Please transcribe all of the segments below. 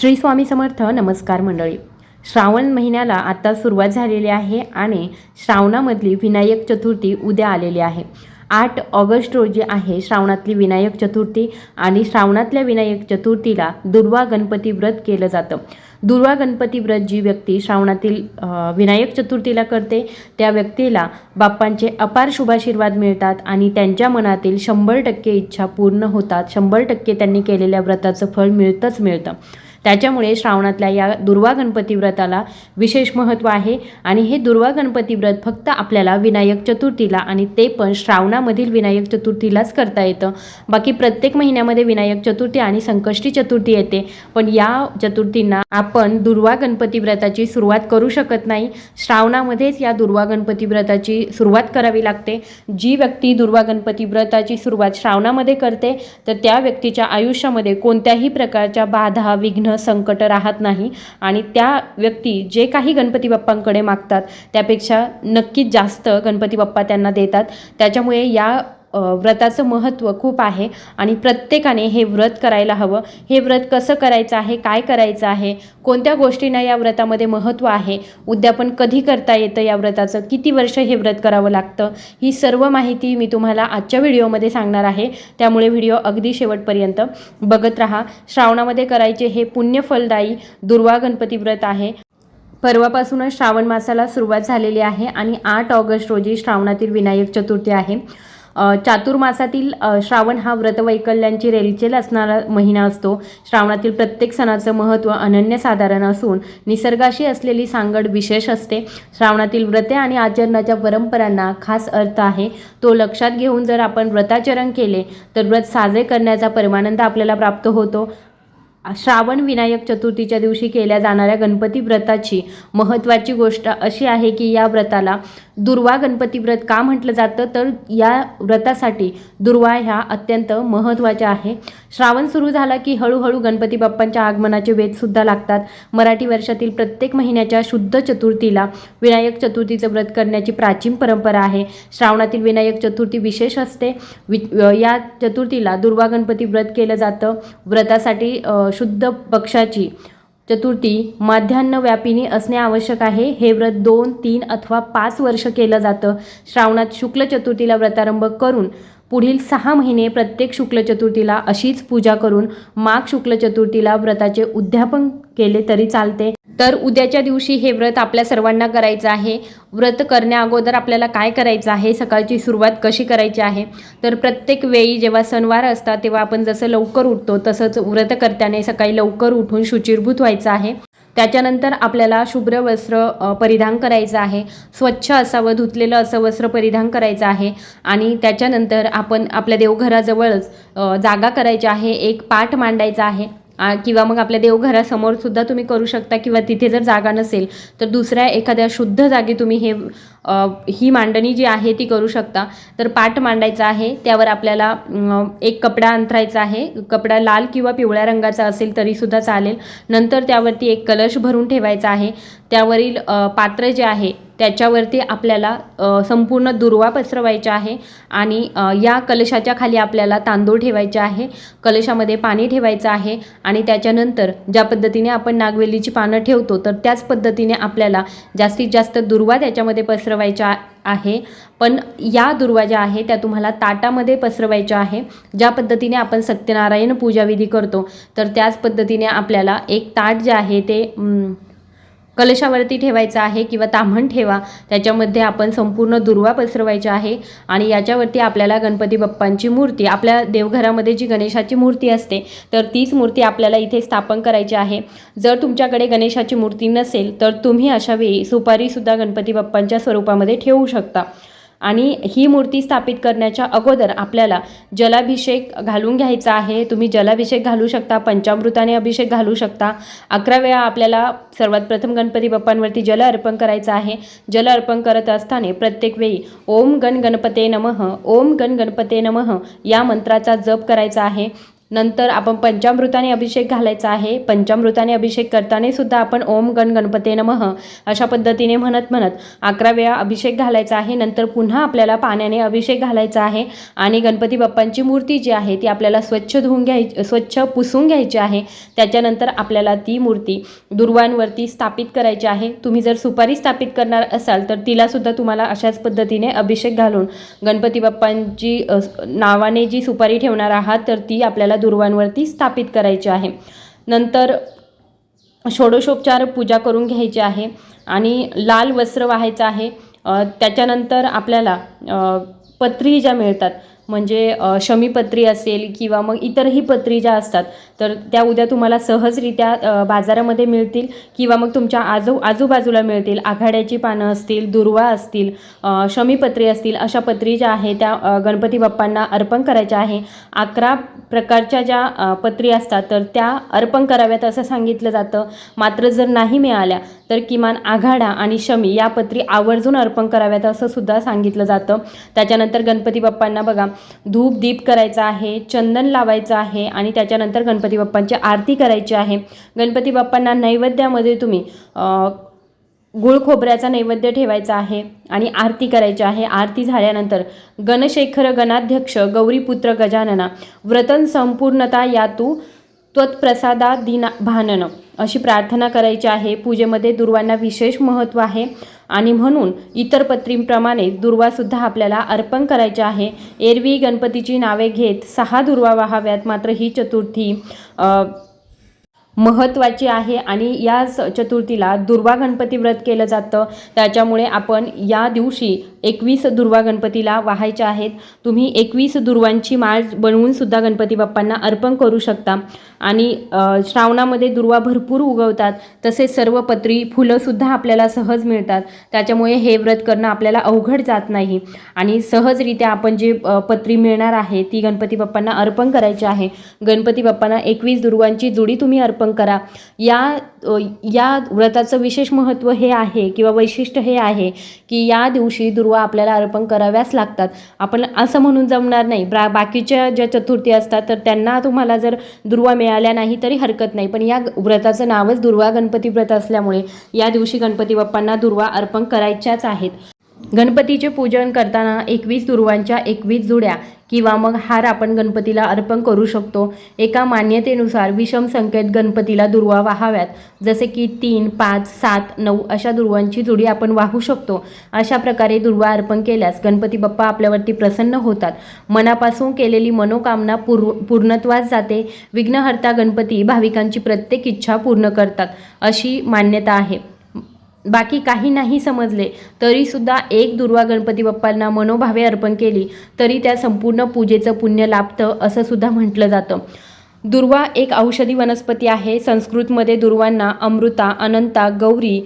श्री स्वामी समर्थ नमस्कार मंडळी. श्रावण महिन्याला आता सुरुवात झालेली आहे आणि श्रावणामधली विनायक चतुर्थी उद्या आलेली आहे. आठ ऑगस्ट रोजी आहे श्रावणातली विनायक चतुर्थी आणि श्रावणातल्या विनायक चतुर्थीला दुर्वा गणपती व्रत केलं जातं. दुर्वा गणपती व्रत जी व्यक्ती श्रावणातील विनायक चतुर्थीला करते त्या व्यक्तीला बाप्पांचे अपार शुभाशीर्वाद मिळतात आणि त्यांच्या मनातील शंभर टक्के इच्छा पूर्ण होतात. शंभर टक्के त्यांनी केलेल्या व्रताचं फळ मिळतंच मिळतं. त्याच्यामुळे श्रावणातल्या या दुर्वा गणपती व्रताला विशेष महत्त्व आहे. आणि हे दुर्वा गणपती व्रत फक्त आपल्याला विनायक चतुर्थीला आणि ते पण श्रावणामधील विनायक चतुर्थीलाच करता येतं. बाकी प्रत्येक महिन्यामध्ये विनायक चतुर्थी आणि संकष्टी चतुर्थी येते. पण या चतुर्थींना आपण दुर्वा गणपती व्रताची सुरुवात करू शकत नाही. श्रावणामध्येच या दुर्वा गणपती व्रताची सुरुवात करावी लागते. जी व्यक्ती दुर्वा गणपती व्रताची सुरुवात श्रावणामध्ये करते तर त्या व्यक्तीच्या आयुष्यामध्ये कोणत्याही प्रकारच्या बाधा विघ्न संकट राहत नाही. आणि त्या व्यक्ती जे काही गणपती बाप्पांकडे मागतात त्यापेक्षा नक्कीच जास्त गणपती बाप्पा त्यांना देतात. त्याच्यामुळे या व्रताचं महत्त्व खूप आहे आणि प्रत्येकाने हे व्रत करायला हवं. हे व्रत कसं करायचं आहे? काय करायचं आहे? कोणत्या गोष्टींना या व्रतामध्ये महत्त्व आहे? उद्यापन कधी करता येतं या व्रताचं? किती वर्ष हे व्रत करावं लागतं? ही सर्व माहिती मी तुम्हाला आजच्या व्हिडिओमध्ये सांगणार आहे. त्यामुळे व्हिडिओ अगदी शेवटपर्यंत बघत राहा. श्रावणामध्ये करायचे हे पुण्यफलदायी दुर्वा गणपती व्रत आहे. परवापासूनच श्रावण मासाला सुरुवात झालेली आहे आणि आठ ऑगस्ट रोजी श्रावणातील विनायक चतुर्थी आहे. चातुर्मासातील श्रावण हा व्रतवैकल्यांची रेलचेल असणारा महिना असतो. श्रावणातील प्रत्येक सणाचं महत्त्व अनन्यसाधारण असून निसर्गाशी असलेली सांगड विशेष असते. श्रावणातील व्रते आणि आचरणाच्या परंपरांना खास अर्थ आहे. तो लक्षात घेऊन जर आपण व्रताचरण केले तर व्रत साजरे करण्याचा परमानंद आपल्याला प्राप्त होतो. श्रावण विनायक चतुर्थीच्या दिवशी केल्या जाणाऱ्या गणपती व्रताची महत्त्वाची गोष्ट अशी आहे की या व्रताला दुर्वा गणपती व्रत का म्हटलं जातं? तर या व्रतासाठी दुर्वा ह्या अत्यंत महत्त्वाच्या आहे. श्रावण सुरू झाला की हळूहळू गणपती बाप्पांच्या आगमनाचे वेधसुद्धा लागतात. मराठी वर्षातील प्रत्येक महिन्याच्या शुद्ध चतुर्थीला विनायक चतुर्थीचं व्रत करण्याची प्राचीन परंपरा आहे. श्रावणातील विनायक चतुर्थी विशेष असते. वि या चतुर्थीला दुर्वा गणपती व्रत केलं जातं. व्रतासाठी शुद्ध पक्षाची चतुर्थी माध्यान्ह व्यापिनी असणे आवश्यक आहे. हे व्रत दोन तीन अथवा पाच वर्ष केलं जातं. श्रावणात शुक्ल चतुर्थीला व्रतारंभ करून पुढील सहा महिने प्रत्येक शुक्ल चतुर्थीला अशीच पूजा करून माघ शुक्ल चतुर्थीला व्रताचे उद्यापन केले तरी चालते. तर उद्याच्या दिवशी हे व्रत आपल्या सर्वांना करायचं आहे. व्रत करण्या अगोदर आपल्याला काय करायचं आहे? सकाळची सुरुवात कशी करायची आहे? तर प्रत्येक वेळी जेव्हा सणवार असतात तेव्हा आपण जसं लवकर उठतो तसंच व्रतकर्त्याने सकाळी लवकर उठून शुचिरभूत व्हायचं आहे. त्याच्यानंतर आपल्याला शुभ्र वस्त्र परिधान करायचं आहे. स्वच्छ असावं धुतलेलं असं वस्त्र परिधान करायचं आहे. आणि त्याच्यानंतर आपण आपल्या देवघराजवळच जागा करायची आहे. एक पाठ मांडायचा आहे. किंवा मग आपल्या देवघरासमोर सुद्धा तुम्ही करू शकता किंवा तिथे जर जागा नसेल तर दुसऱ्या एखाद्या शुद्ध जागी तुम्ही हे ही मांडणी जी आहे ती करू शकता. तर पाठ मांडायचा आहे त्यावर आपल्याला एक कपडा अंथरायचा आहे. कपडा लाल किंवा पिवळ्या रंगाचा असेल तरीसुद्धा चालेल. नंतर त्यावरती एक कलश भरून ठेवायचा आहे. त्यावरील पात्र जे आहे त्याच्यावरती आपल्याला संपूर्ण दुर्वा पसरवायचा आहे आणि या कलशाच्या खाली आपल्याला तांदूळ ठेवायचे आहे कलशामध्ये पाणी ठेवायचं आहे आणि त्याच्यानंतर ज्या पद्धतीने आपण नागवेलीची पानं ठेवतो तर त्याच पद्धतीने आपल्याला जास्तीत जास्त दुर्वा त्याच्यामध्ये पसरवायच्या आहे. पण या दुर्वा ज्या आहे त्या तुम्हाला ताटामध्ये पसरवायच्या आहे. ज्या पद्धतीने आपण सत्यनारायण पूजाविधी करतो तर त्याच पद्धतीने आपल्याला एक ताट जे आहे ते कलशावरती ठेवायचं आहे किंवा ताम्हण ठेवा त्याच्यामध्ये आपण संपूर्ण दुर्वा पसरवायची आहे आणि याच्यावरती आपल्याला गणपती बाप्पांची मूर्ती आपल्या देवघरामध्ये जी गणेशाची मूर्ती असते तर तीच मूर्ती आपल्याला इथे स्थापन करायची आहे. जर तुमच्याकडे गणेशाची मूर्ती नसेल तर तुम्ही अशा वेळी सुपारीसुद्धा गणपती बाप्पांच्या स्वरूपामध्ये ठेवू शकता. आणि ही मूर्ती स्थापित करण्याच्या अगोदर आपल्याला जलाभिषेक घालून घ्यायचा आहे. तुम्ही जलाभिषेक घालू शकता पंचामृताने अभिषेक घालू शकता. अकरा वेळा आपल्याला सर्वात प्रथम गणपती बाप्पांवरती जल अर्पण करायचं आहे. जल अर्पण करत असताना प्रत्येक वेळी ओम गण गणपते नमः ओम गण गणपते नमः या मंत्राचा जप करायचा आहे. नंतर आपण पंचामृताने अभिषेक घालायचा आहे. पंचामृताने अभिषेक करताना सुद्धा आपण ओम गण गणपते नमः अशा पद्धतीने म्हणत म्हणत अकरा वेळा अभिषेक घालायचा आहे. नंतर पुन्हा आपल्याला पाण्याने अभिषेक घालायचा आहे आणि गणपती बाप्पांची मूर्ती जी आहे ती आपल्याला स्वच्छ धुवून घ्यायची स्वच्छ पुसून घ्यायची आहे. त्याच्यानंतर आपल्याला ती मूर्ती दुर्वांवरती स्थापित करायची आहे. तुम्ही जर सुपारी स्थापित करणार असाल तर तिलासुद्धा तुम्हाला अशाच पद्धतीने अभिषेक घालून गणपती बाप्पांची नावाने जी सुपारी ठेवणार आहात तर ती आपल्याला दुर्वांवरती स्थापित करायची आहे. नंतर षोडशोपचार पूजा करून घ्यायची आहे आणि लाल वस्त्र वाहायचं आहे. त्याच्यानंतर आपल्याला पत्री ज्या मिळतात म्हणजे शमीपत्री असेल किंवा मग इतरही पत्री ज्या असतात तर त्या उद्या तुम्हाला सहजरित्या बाजारामध्ये मिळतील किंवा मग तुमच्या आजू आजूबाजूला मिळतील. आघाड्याची पानं असतील दुर्वा असतील शमीपत्री असतील अशा पत्री ज्या आहे त्या गणपती बाप्पांना अर्पण करायच्या आहे. अकरा प्रकारच्या ज्या पत्री असतात तर त्या अर्पण कराव्यात असं सांगितलं जातं. मात्र जर नाही मिळाल्या तर किमान आघाडा आणि शमी या पत्री आवर्जून अर्पण कराव्यात असं सुद्धा सांगितलं जातं. त्याच्यानंतर गणपती बाप्पांना बघा धूप दीप करायचा आहे चंदन लावायचं आहे आणि त्याच्यानंतर गणपती बाप्पांची आरती करायची आहे. गणपती बाप्पांना नैवेद्यामध्ये तुम्ही गुळ खोबऱ्याचा नैवेद्य ठेवायचा आहे आणि आरती करायची आहे. आरती झाल्यानंतर गणशेखर गणाध्यक्ष गौरीपुत्र गजानना व्रतन संपूर्णता यातू त्वत्प्रसादा दिना भानन. अशी प्रार्थना करायची आहे. पूजेमध्ये दुर्वांना विशेष महत्त्व आहे. आणि म्हणून इतर पत्रींप्रमाणे दुर्वासुद्धा आपल्याला अर्पण करायचे आहे. एरवी गणपतीची नावे घेत सहा दुर्वा वाहाव्यात. मात्र ही चतुर्थी महत्त्वाची आहे आणि या स- चतुर्थीला दुर्वा गणपती व्रत केलं जातं. त्याच्यामुळे आपण या दिवशी एकवीस दुर्वा गणपतीला वाहायच्या आहेत. तुम्ही एकवीस दुर्वांची माळ बनवूनसुद्धा गणपती बाप्पांना अर्पण करू शकता. आणि श्रावणामध्ये दुर्वा भरपूर उगवतात. तसेच सर्व पत्री फुलंसुद्धा आपल्याला सहज मिळतात. त्याच्यामुळे हे व्रत करणं आपल्याला अवघड जात नाही. आणि सहजरित्या आपण जे पत्री मिळणार आहे ती गणपती बाप्पांना अर्पण करायची आहे. गणपती बाप्पांना एकवीस दुर्वांची जुडी तुम्ही अर्पण करा. या या व्रताचं विशेष महत्त्व हे आहे किंवा वैशिष्ट्य हे आहे की या दिवशी दुर्वा आपल्याला अर्पण कराव्याच लागतात. आपण असं म्हणून जमणार नाही. ब्रा बाकीच्या ज्या चतुर्थी असतात तर त्यांना तुम्हाला जर दुर्वा मिळाल्या नाही तरी हरकत नाही. पण या व्रताचं नावच दुर्वा गणपती व्रत असल्यामुळे या दिवशी गणपती बाप्पांना दुर्वा अर्पण करायच्याच आहेत. गणपतीचे पूजन करताना एकवीस दुर्वांच्या एकवीस जुड्या किंवा मग हार आपण गणपतीला अर्पण करू शकतो. एका मान्यतेनुसार विषम संख्येत गणपतीला दुर्वा वाहाव्यात. जसे की तीन पाच सात नऊ अशा दुर्वांची जुडी आपण वाहू शकतो. अशा प्रकारे दुर्वा अर्पण केल्यास गणपती बाप्पा आपल्यावरती प्रसन्न होतात. मनापासून केलेली मनोकामना पूर् पूर्णत्वास जाते. विघ्नहर्ता गणपती भाविकांची प्रत्येक इच्छा पूर्ण करतात. अशी मान्यता आहे. बाकी काही नाही समजले तरीसुद्धा एक दुर्वा गणपती बाप्पांना मनोभावे अर्पण केली तरी त्या संपूर्ण पूजेचं पुण्य लाभतं असं सुद्धा म्हटलं जातं. दुर्वा एक औषधी वनस्पती आहे. संस्कृतमध्ये दुर्वांना अमृता अनंता गौरी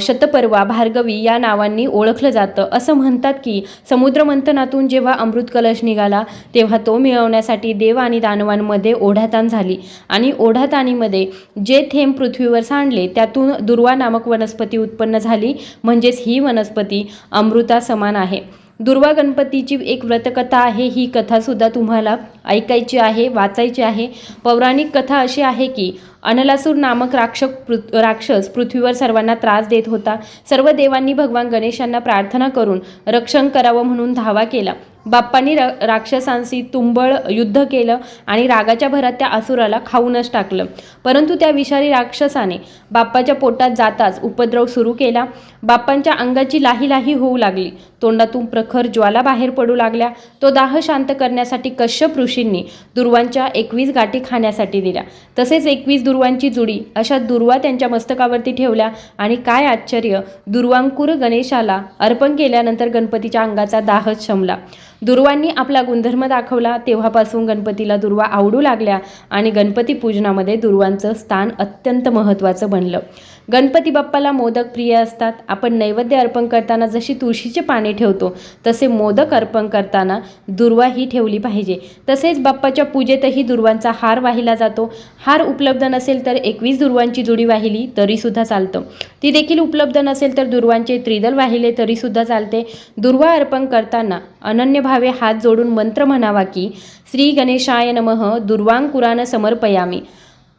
शतपर्वा भार्गवी या नावांनी ओळखलं जातं. असं म्हणतात की समुद्रमंथनातून जेव्हा अमृत कलश निघाला तेव्हा तो मिळवण्यासाठी देव आणि दानवांमध्ये ओढाताण झाली. आणि ओढाताणीमध्ये जे थेंब पृथ्वीवर सांडले त्यातून दुर्वा नामक वनस्पती उत्पन्न झाली. म्हणजेच ही वनस्पती अमृता समान आहे. दुर्वा गणपतीची एक व्रतकथा आहे. ही कथासुद्धा तुम्हाला ऐकायची आहे वाचायची आहे. पौराणिक कथा अशी आहे की अनलासूर नामक राक्षक पृ राक्षस पृथ्वीवर सर्वांना त्रास देत होता. सर्व देवांनी भगवान गणेशांना प्रार्थना करून रक्षण करावं म्हणून धावा केला. बाप्पांनी र राक्षसांशी तुंबळ युद्ध केलं आणि रागाच्या भरात त्या असुराला खाऊनच टाकलं. परंतु त्या विषारी राक्षसाने बाप्पाच्या पोटात जाताच उपद्रव सुरू केला. बाप्पांच्या अंगाची लाही लाही होऊ लागली. तोंडातून प्रखर ज्वाला बाहेर पडू लागल्या. तो दाह शांत करण्यासाठी कश्यप ऋषींनी दुर्वांच्या एकवीस गाठी खाण्यासाठी दिल्या. तसेच एकवीस दुर्वांची जुडी अशा दुर्वा त्यांच्या मस्तकावरती ठेवल्या आणि काय आश्चर्य दुर्वांकुर गणेशाला अर्पण केल्यानंतर गणपतीच्या अंगाचा दाहच शमला. दुर्वांनी आपला गुणधर्म दाखवला तेव्हापासून गणपतीला दुर्वा आवडू लागल्या आणि गणपती पूजनामध्ये दुर्वांचं स्थान अत्यंत महत्त्वाचं बनलं. गणपती बाप्पाला मोदक प्रिय असतात. आपण नैवेद्य अर्पण करताना जशी तुळशीचे पाने ठेवतो तसे मोदक अर्पण करताना दुर्वा ही ठेवली पाहिजे. तसेच बाप्पाच्या पूजेतही दुर्वांचा हार वाहिला जातो. हार उपलब्ध नसेल तर एकवीस दुर्वांची जुडी वाहिली तरीसुद्धा चालतं. ती देखील उपलब्ध नसेल तर दुर्वांचे त्रिदल वाहिले तरीसुद्धा चालते. दुर्वा अर्पण करताना अनन्य भावे हात जोडून मंत्र म्हणावा की श्री गणेशाय नमः दुर्वांकुरान समर्पयामी.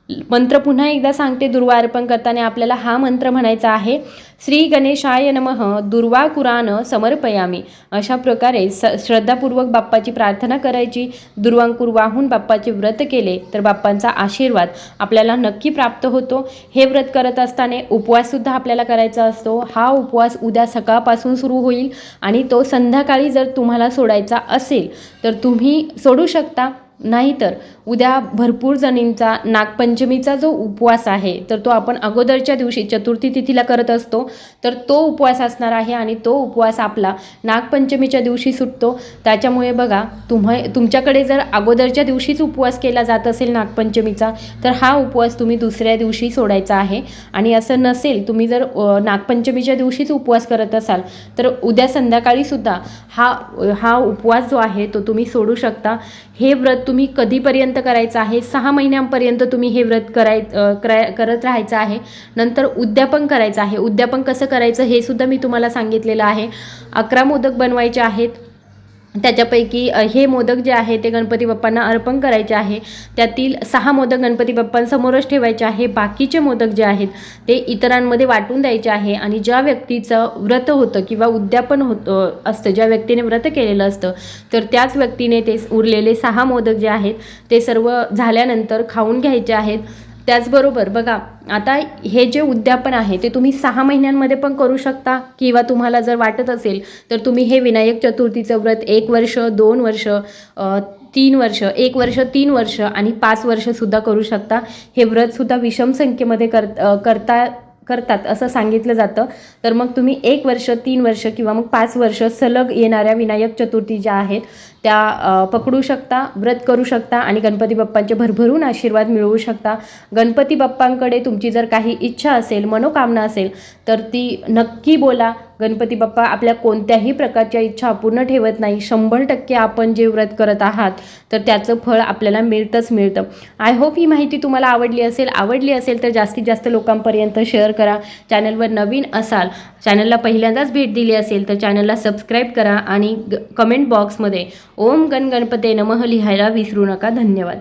मंत्र पुन्हा एकदा सांगते दुर्वा अर्पण करताना आपल्याला हा मंत्र म्हणायचा आहे श्री गणेशाय नमः दुर्वा कुरान समर्पयामी. अशा प्रकारे स श्रद्धापूर्वक बाप्पाची प्रार्थना करायची दुर्वांकुर वाहून बाप्पाचे व्रत केले तर बाप्पांचा आशीर्वाद आपल्याला नक्की प्राप्त होतो. हे व्रत करत असताना उपवाससुद्धा आपल्याला करायचा असतो. हा उपवास उद्या सकाळपासून सुरू होईल आणि तो संध्याकाळी जर तुम्हाला सोडायचा असेल तर तुम्ही सोडू शकता. नाहीतर उद्या भरपूर जणींचा नागपंचमीचा जो उपवास आहे तर तो आपण अगोदरच्या दिवशी चतुर्थी तिथीला करत असतो. तर तो उपवास असणार आहे आणि तो उपवास आपला नागपंचमीच्या दिवशी सुटतो. त्याच्यामुळे बघा तुम्हा तुमच्याकडे जर अगोदरच्या दिवशीच उपवास केला जात असेल नागपंचमीचा तर हा उपवास तुम्ही दुसऱ्या दिवशी सोडायचा आहे. आणि असं नसेल तुम्ही जर नागपंचमीच्या दिवशीच उपवास करत असाल तर उद्या संध्याकाळीसुद्धा हा हा उपवास जो आहे तो तुम्ही सोडू शकता. हे व्रत तुम्ही कधीपर्यंत करायचं आहे? सहा महिन्यांपर्यंत तुम्ही हे व्रत कराय कराय करत राहायचं आहे. नंतर उद्यापन करायचं आहे. उद्यापन कसं करायचं हे सुद्धा मी तुम्हाला सांगितलेलं आहे. अकरा मोदक बनवायचे आहेत. त्याच्यापैकी हे मोदक जे आहे ते गणपती बाप्पांना अर्पण करायचे आहे. त्यातील सहा मोदक गणपती बाप्पांसमोरच ठेवायचे आहे. बाकीचे मोदक जे आहेत ते इतरांमध्ये वाटून द्यायचे आहे आणि ज्या व्यक्तीचं व्रत होतं किंवा उद्यापन होतं असतं ज्या व्यक्तीने व्रत केलेलं असतं तर त्याच व्यक्तीने ते उरलेले सहा मोदक जे आहेत ते सर्व झाल्यानंतर खाऊन घ्यायचे आहेत. त्याचबरोबर बघा आता हे जे उद्यापन आहे ते तुम्ही सहा महिन्यांमध्ये पण करू शकता किंवा तुम्हाला जर वाटत असेल तर तुम्ही हे विनायक चतुर्थीचं व्रत एक वर्ष दोन वर्ष तीन वर्ष एक वर्ष तीन वर्ष आणि पाच वर्षसुद्धा करू शकता. हे व्रतसुद्धा विषम संख्येमध्ये कर करता करतात असं सांगितलं जातं. तर मग तुम्ही एक वर्ष तीन वर्ष किंवा मग पाच वर्ष सलग येणाऱ्या विनायक चतुर्थी ज्या आहेत त्या पकडू शकता व्रत करू शकता आणि गणपती बाप्पांचे भरभरून आशीर्वाद मिळवू शकता. गणपती बाप्पांकडे तुमची जर काही इच्छा असेल मनोकामना असेल तर ती नक्की बोला. गणपती बाप्पा आपल्या कोणत्याही प्रकारच्या इच्छा अपूर्ण ठेवत नाही. शंभर टक्के आपण जे व्रत करत आहात तर त्याचं फळ आपल्याला मिळतंच मिळतं. आय होप ही माहिती तुम्हाला आवडली असेल. आवडली असेल तर जास्तीत जास्त लोकांपर्यंत शेअर करा. चॅनलवर नवीन असाल चॅनलला पहिल्यांदाच भेट दिली असेल तर चॅनलला सबस्क्राईब करा आणि ग कमेंट बॉक्समध्ये ओम गण गणपते नमः लिहायला विसरू नका. धन्यवाद.